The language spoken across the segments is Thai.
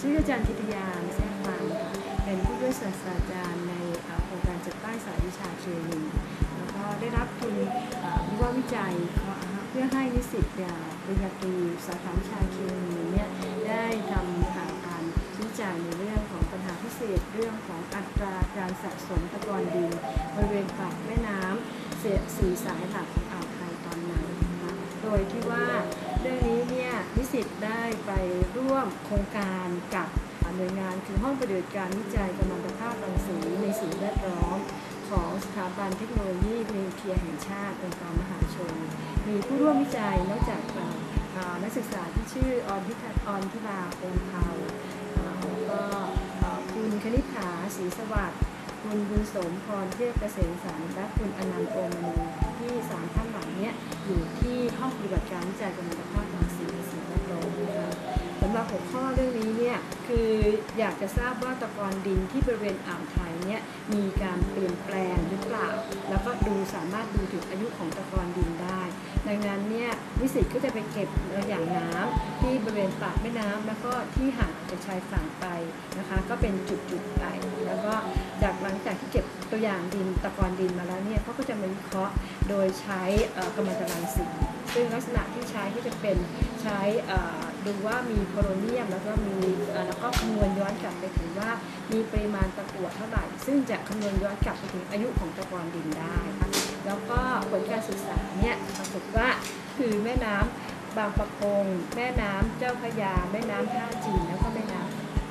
ชื่ออาจารย์ธิตยาแซ่ฟังเป็นผู้ช่วยศาสตราจารย์ในโครงการจัดตั้งสายวิชาเคมีแล้วก็ได้รับทุนวิว่าวิจัยเพื่อให้นิสิตเปริญญาตรีสาขาวิชาเคมีเนี่ยได้ทำหาการวิจัยในเรื่องของปัญหาพิเศษเรื่องของอัตราการสะสมตะกอนดินบริเวณปากแม่น้ำเสียสีสายหลักของอ่าวไทยตอนนั้นโดยที่ เนี่ยนิสิตได้ไปร่วมโครงการกับหน่วยงานคือห้องปฏิบัติการวิจัยกัมมันตภาพรังสีในสิ่งแวดล้อม ของสถาบันเทคโนโลยีนิวเคลียร์แห่งชาติองค์การมหาชน มีผู้ร่วมวิจัยนอกจากนักศึกษาที่ชื่อออนพิธาออนทิลาคงเทาแล้วก็คุณคณิษฐาศรีสวัสดิ์คุณบุญสมพรเทพเกษมสันต์และคุณอนันต์โอมณีที่สามท่านเหล่านี้อยู่ที่ห้องปฏิบัติการวิจัยกัมมันตภาพรังสีในสิ่ง หรับหัวข้อเรื่องนี้เนี่ยคืออยากจะทราบว่าตะกอนดินที่บริเวณอ่าวไทยเนี่ยมีการเปลี่ยนแปลงหรือเปล่า แล้วก็ดูสามารถดูถึงอายุของตะกอนดินได้ ดังนั้นเนี่ยวิสิตก็จะไปเก็บตัวอย่างน้ำที่บริเวณปากแม่น้ำแล้วก็ที่ห่างจากชายฝั่งไปนะคะก็เป็นจุดๆไปแล้วก็จากหลังจากที่เก็บตัวอย่างดินตะกอนดินมาแล้วเนี่ยเขาก็จะมาวิเคราะห์โดยใช้เอ่อกำมะถันรังสีซึ่งลักษณะที่ใช้ก็จะเป็นใช้ ดูว่ามีโพโลเนียมแล้วก็มีแล้วก็คำนวณย้อนกลับไปถึงว่ามีปริมาณตะกั่วเท่าไหร่ ซึ่งจะคำนวณย้อนกลับไปถึงอายุของตะกอนดินได้ แล้วก็ผลการศึกษาเนี่ยปรากฏว่าคือแม่น้ำบางปะกง แม่น้ำเจ้าพระยา แม่น้ำท่าจีนแล้วก็แม่น้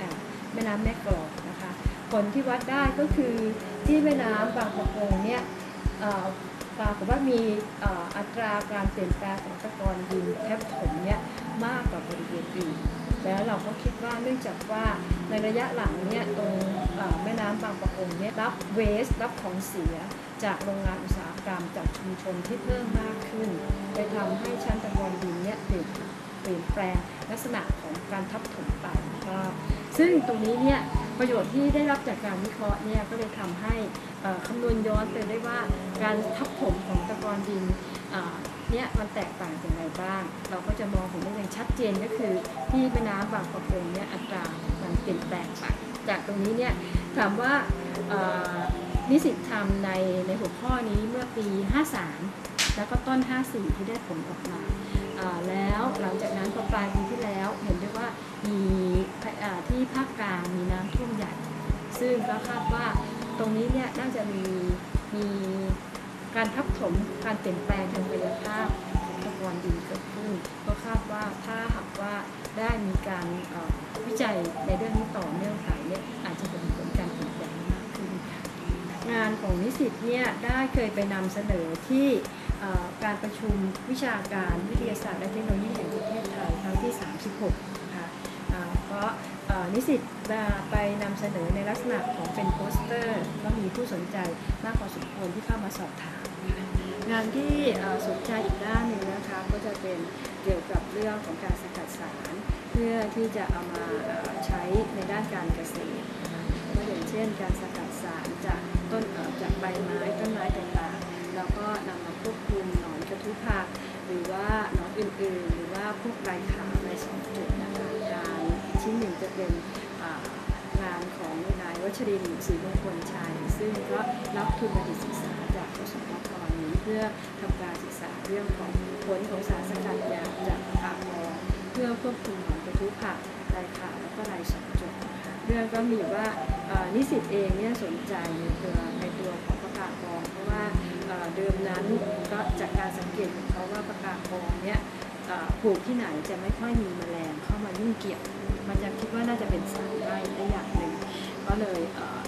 ำแม่น้ำแม่กลอกนะคะผลที่วัดได้ก็คือที่แม่น้ำบางปะกงเนี่ยปรากฏว่ามีอัตราการเปลี่ยนแปลงของตะกอนดินแทบถมเนี่ย มากกว่าบริเวณอื่นแล้วเราก็คิดว่าเนื่องจากว่าในระยะหลังเนี่ยตรงแม่น้ำบางปะกงเนี่ยรับเวสรับของเสียจากโรงงานอุตสาหกรรมจากชุมชนที่เพิ่มมากขึ้นไปทำให้ชั้นตะกอนดินเนี่ยเปลี่ยนเปลี่ยนแปลงลักษณะของการทับถมไปก็ซึ่งตรงนี้เนี่ยประโยชน์ที่ได้รับจากการวิเคราะห์เนี่ยก็เลยทำให้เอ่อคำนวณย้อนไปได้ว่าการทับถมของตะกอนดิน เนี่ยมันแตกต่างอย่างไรบ้าง เราก็จะมองเห็นได้อย่างชัดเจนก็คือ ที่แม่น้ำบางปะกงเนี่ยอัตรามันเปลี่ยนแปลงไปจากตรงนี้เนี่ยถามว่านิสิตทำในในหัวข้อนี้เมื่อปี 53 แล้วก็ต้น 54 ที่ได้ผลออกมาแล้วหลังจากนั้นพอปลายปีที่แล้วเห็นได้ว่ามีที่ภาคกลางมีน้ำท่วมใหญ่ ซึ่งก็คาดว่าตรงนี้เนี่ยน่าจะมีมี การทับถมการเปลี่ยนแปลงทางกายภาพองตะกอนดินเกิดขึ้นก็คาดว่าถ้าหากว่าได้มีการวิจัยในเรื่องนี้ต่อเนื่องไปเนี่ยอาจจะเป็นผลการเปลี่ยนแปลงมากขึ้นค่ะงานของนิสิตเนี่ยได้เคยไปนำเสนอที่การประชุมวิชาการวิทยาศาสตร์และเทคโนโลยีแห่งประเทศไทยครั้งที่ 36นะคะเพราะ นิสิตไปนำเสนอในลักษณะของเป็นโปสเตอร์ ก็มีผู้สนใจมากพอสมควรที่เข้ามาสอบถาม งานที่สนใจอีกด้านหนึ่งนะคะก็จะเป็นเกี่ยวกับเรื่องของการสกัดสาร เพื่อที่จะเอามาใช้ในด้านการเกษตรก็อย่างเช่น การสกัดสารจากต้นจากใบไม้ต้นไม้ต่างๆแล้วก็นำมาควบคุมหนอนกระทุผักหรือว่าหนอนอื่นๆ หรือว่าพวกไรขาว ชรินทร์ศรีมงคลชัย ซึ่งก็รับทุนมาศึกษาจากกสมกรนี้เพื่อทำการศึกษาเรื่องของผลของสารสกัดยาจากผักมองเพื่อควบคุมหนอนกระทุผักไรขาวแล้วก็ไรสองจุดเรื่องก็มีว่านิสิตเองเนี่ยสนใจในตัวในตัวของประกาศกองเพราะว่าเดิมนั้นก็จากการสังเกตของเขาว่าประกาศกองเนี่ยปลูกที่ไหนจะไม่ค่อยมีแมลงเข้ามายุ่งเกี่ยว มันจะคิดว่าน่าจะเป็นสารไร่ได้อย่างหนึ่ง ก็เลยเออ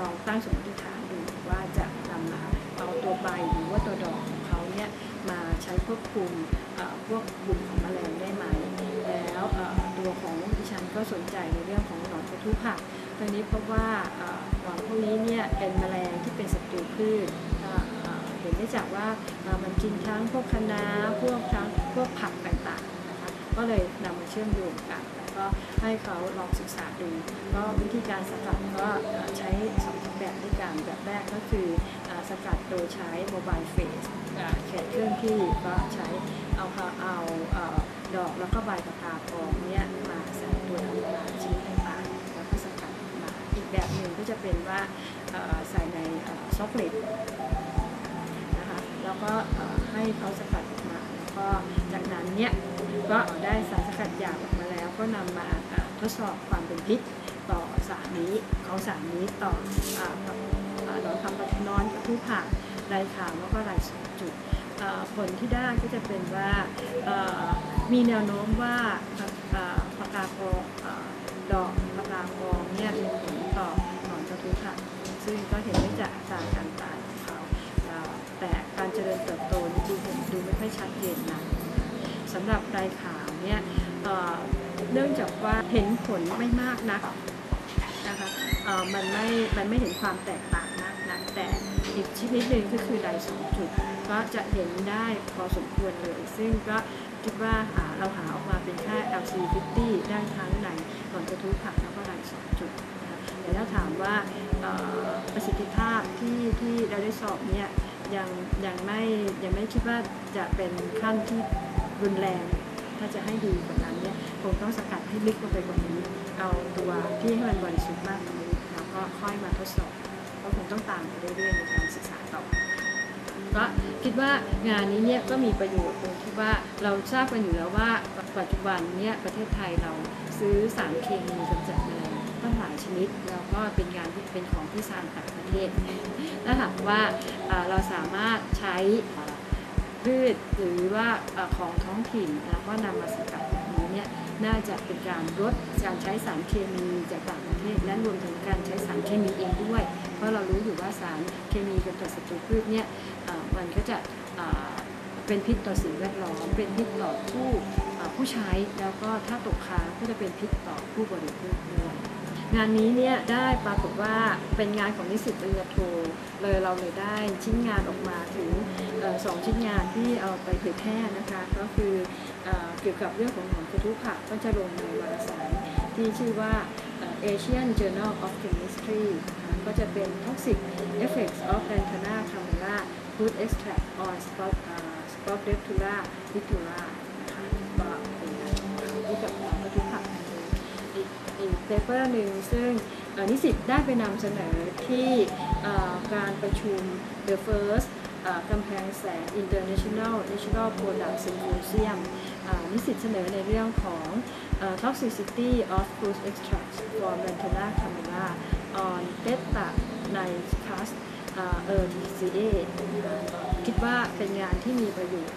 ลองตั้งสมมติฐานดูว่าจะนำมาเอาตัวใบหรือว่าตัวดอกของเขาเนี่ยมาใช้ควบคุมพวกกลุ่มของแมลงได้ไหม แล้วตัวของดิฉันก็สนใจในเรื่องของหนอนกระทุผักตรงนี้เพราะว่าหนอนพวกนี้เนี่ยเป็นแมลงที่เป็นศัตรูพืชเห็นได้จากว่ามันกินทั้งพวกคะน้าพวกทั้งพวกผักต่างๆนะคะก็เลยนำมาเชื่อมโยงกัน ก็ให้เขาลองศึกษาดูก็วิธีการสกัดก็ใช้สองแบบด้วยกันแบบแรกก็คือสกัดโดยใช้โมบายเฟสเขตเคลื่อนที่ก็ใช้เอาเอาเอาดอกแล้วก็ใบประกาศทองเนี่ยมาใส่ตัวทำลายชนิดเป็นว่าเอ่อใส่ในช็อกโกแลตนะคะแล้วก็ให้เขาสกัดออกมาแล้วก็จากนั้นเนี่ยก็ได้สารสกัดหยาบออกมาแล้ว ก็นำมาทดสอบความเป็นพิษต่อสารนี้เขาสารนี้ต่ออ่ากับอ่าหนอนคำปะทุนอนกับผู้ผ่านลายขาวแล้วก็ลายสองจุดผลที่ได้ก็จะเป็นว่ามีแนวโน้มว่าปากกาโกอดอกปากกาโกองเนี่ยมีผลต่อหนอนกระทุค่ะซึ่งก็เห็นได้จากอัตรการตายของเขาแต่การเจริญเติบโตนี่ดูดูไม่ค่อยชัดเจนนะสำหรับลายขาวเนี่ย เนื่องจากว่าเห็นผลไม่มากนักนะคะมันไม่ มันไม่เห็นความแตกต่างมากนะแต่อีกชนิดหนึ่งก็คือไดสองจุดก็จะเห็นได้พอสมควรเลย ซึ่งก็คิดว่าหาเราหาออกมาเป็นแค่ LC50 ได้ทั้งในก่อนกระทุ้ผักแล้วก็ไดสองจุดนะคะแต่ถ้าถามว่าประสิทธิภาพที่ที่เราได้สอบเนี่ยยังยังไม่ยังไม่คิดว่าจะเป็นขั้นที่รุนแรง ถ้าจะให้ดีกว่านั้นเนี่ย คงต้องสกัดให้ลึกลงไปกว่านี้ เอาตัวที่ให้มันบริสุทธิ์มากกว่านี้แล้วก็ค่อยมาทดสอบก็คงต้องตามไปเรื่อยๆในการศึกษาต่อก็คิดว่างานนี้เนี่ยก็มีประโยชน์ตรงที่ว่าเราทราบกันอยู่แล้วว่าปัจจุบันเนี่ยประเทศไทยเราซื้อสารเคมีกำจัดแมลงตั้งหลายชนิด แล้วก็เป็นงานที่เป็นของที่สร้างต่างประเทศถ้าหากว่าเราสามารถใช้พืชหรือว่าของท้องถิ่นแล้วก็นำมาสกัด น่าจะเป็นการลดการใช้สารเคมีจากต่างประเทศและรวมถึงการใช้สารเคมีเองด้วย เพราะเรารู้อยู่ว่าสารเคมีกำจัดศัตรูพืชเนี่ยมันก็จะเป็นพิษต่อสิ่งแวดล้อม เป็นพิษต่อผู้ผู้ใช้แล้วก็ถ้าตกค้างก็จะเป็นพิษต่อผู้บริโภคด้วย งานนี้เนี่ยได้ปรากฏว่าเป็นงานของนิสิตปริญญาโทเลยเราเลยได้ชิ้นงานออกมาถึงสองชิ้นงานที่เอาไปเผยแพร่นะคะ ก็คือเอเกี่ยวกับเรื่องของหนอนกระทุผักก็จะลงในวารสารที่ชื่อว่า Asian Journal of Chemistry ก็จะเป็น Toxic Effects of Lantana camera Food Extract on Spot uh, Spotletula litula เปอร์หนึ่งซึ่งนิสิตได้ไปนำเสนอที่การประชุม The First กำแพงแสน International National Product Symposium นิสิตเสนอในเรื่องของ Toxicity of Food Extracts from Lantana camera on Beta n i c a s เออ DCA คิดว่าเป็นงานที่มีประโยชน์